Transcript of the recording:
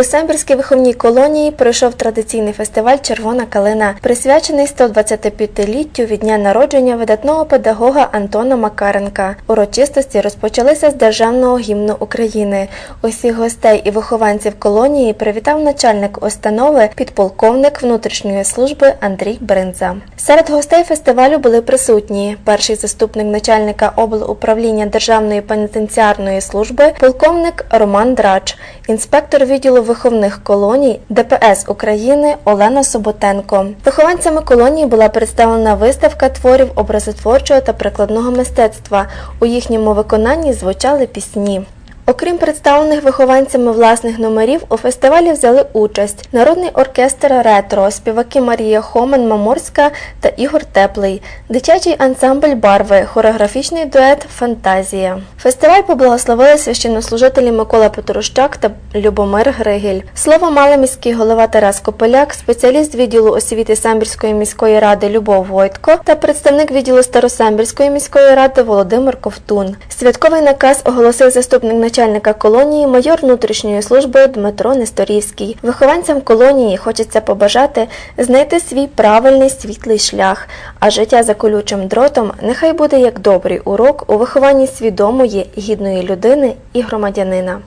У Самбірській виховній колонії пройшов традиційний фестиваль Червона калина, присвячений 125-літтю від дня народження видатного педагога Антона Макаренка. Урочистості розпочалися з державного гімну України. Усіх гостей і вихованців колонії привітав начальник установи, підполковник внутрішньої служби Андрій Бринза. Серед гостей фестивалю були присутні перший заступник начальника облуправління Державної пенітенціарної служби, полковник Роман Драч, інспектор відділу виховних колоній ДПС України Олена Соботенко. Вихованцями колонії була представлена виставка творів образотворчого та прикладного мистецтва. У їхньому виконанні звучали пісні. Окрім представлених вихованцями власних номерів, у фестивалі взяли участь народний оркестр ретро, співаки Марія Хомен Маморська та Ігор Теплий, дитячий ансамбль барви, хореографічний дует Фантазія. Фестиваль поблагословили священнослужителі Микола Петрущак та Любомир Григель. Слово мали міський голова Тарас Копеляк, спеціаліст відділу освіти Самбірської міської ради Любов Войтко та представник відділу Старосамбірської міської ради Володимир Ковтун. Святковий наказ оголосив заступник начальника колонії майор внутрішньої служби Дмитро Несторівський. Вихованцям колонії хочеться побажати знайти свій правильний світлий шлях, а життя за колючим дротом нехай буде як добрий урок у вихованні свідомої, гідної людини і громадянина.